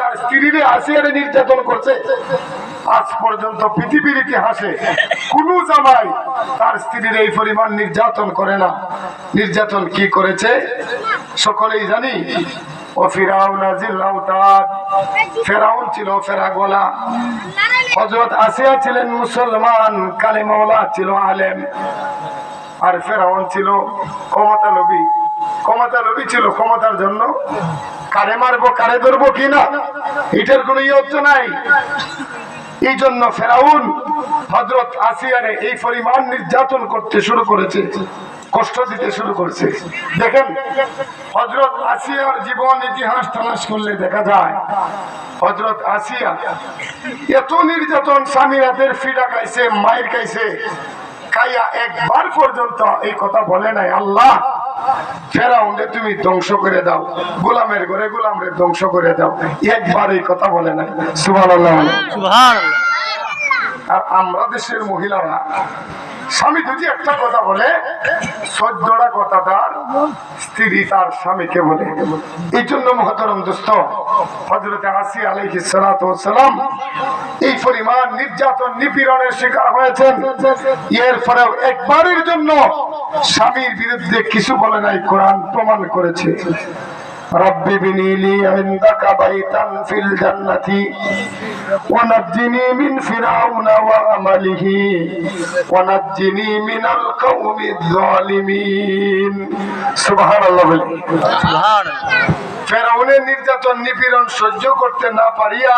তার স্ত্রীরে আসিয়ারে নির্যাতন করছে। আজ পর্যন্ত পৃথিবীর ইতিহাসে কোন জামাই তার স্ত্রীর এই পরিমাণ নির্যাতন করে না। নির্যাতন কি করেছে? সকলেই জানি, ও ফিরাউন ফেরাউন ছিল ফেরাগোলা। হজরত আসিয়া ছিলেন মুসলমান কালিমাওলা ছিল আলেম। আর ফেরাউন ছিল ক্ষমতা লোভী ক্ষমতা লোভী ছিল, ক্ষমতার জন্য কারে মারবো, কারে ধরবো কিনা এটার কোনো ইয়ত্ত নাই। এই জন্য ফেরাউন হজরত আসিয়ারে এই পরিমাণ নির্যাতন করতে শুরু করেছে, কষ্ট দিতে শুরু করেছে। দেখেন হজরত আসিয়ার জীবন ইতিহাস তালাশ করলে দেখা যায় হজরত আসিয়া এত নির্যাতন স্বামী রাতের ফিডা খাইছে মায়ের খাইছে, খাইয়া একবার পর্যন্ত এই কথা বলে নাই। আল্লাহ ফেরাউন্ডে তুমি ধ্বংস করে দাও, গোলামের ঘরে গোলামরে ধ্বংস করে দাও। একবার এই কথা বলে না সুভান আর আমরা দেশের মহিলারা, স্বামী যদি একটা কথা বলে চোদ্দটা কথা তার স্ত্রী তার স্বামীকে বলে। এই জন্য মহতরম দোস্ত হজরত আসি আলহি সালাম এই পরিমাণ নির্যাতন, নিপীড়নের শিকার হয়েছেন। এর পরেও একবারের জন্য স্বামীর বিরুদ্ধে কিছু বলে নাই, কোরআন প্রমাণ করেছে। رب ابني لي عندك بيتا في الجنة ونجني من فرعون وعمله ونجني من القوم الظالمين سبحان الله বলে। সুবহান ফেরাউনের নির্যাতন নিপীড়ন সহ্য করতে না পারিয়া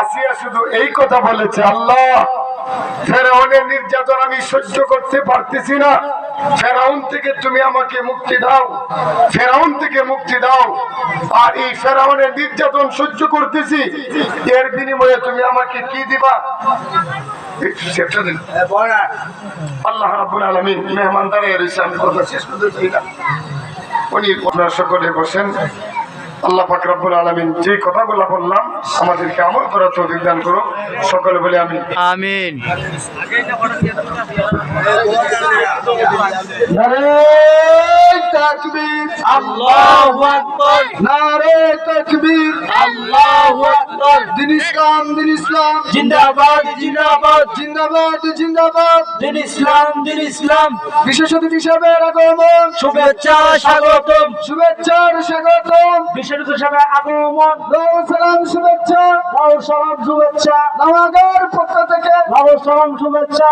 আসিয়া শুধু এই কথা বলেছে আল্লাহ নির্যাতন আমি সহ্য করতে পারতেছি না। ফেরাউন থেকে তুমি আমাকে মুক্তি দাও। ফেরাউন থেকে মুক্তি দাও। আর এই ফেরাউনের নির্যাতন সহ্য করতেছি। এর বিনিময়ে তুমি আমাকে কি দিবা? আল্লাহ রাব্বুল আলামিন মেহমানদারে রয়েছে আমি কথা শেষ করতে চাই না। উনি আপনারা সকলে বসেন। আল্লাহ ফাকরাবুল আলমিন আলামিন যে কথাগুলো বললাম আমাদেরকে আমল করার তৌফিক দান করো সকলে বলে আমি আমিন। আল্লাহু আকবার। নারে তকবীর। আল্লাহু আকবার। দিন ইসলাম দিন ইসলাম। জিন্দাবাদ জিন্দাবাদ। জিন্দাবাদ জিন্দাবাদ। দিন ইসলাম দিন ইসলাম। বিশেষ অতিথি হিসাবের আগমন। শুভেচ্ছা স্বাগতম। শুভেচ্ছার স্বাগতম। বিশেষ হিসাবে আগমন। সালাম শুভেচ্ছা। লাউ সালাম শুভেচ্ছা। নামাগার পক্ষ থেকে। লাউ সালাম শুভেচ্ছা।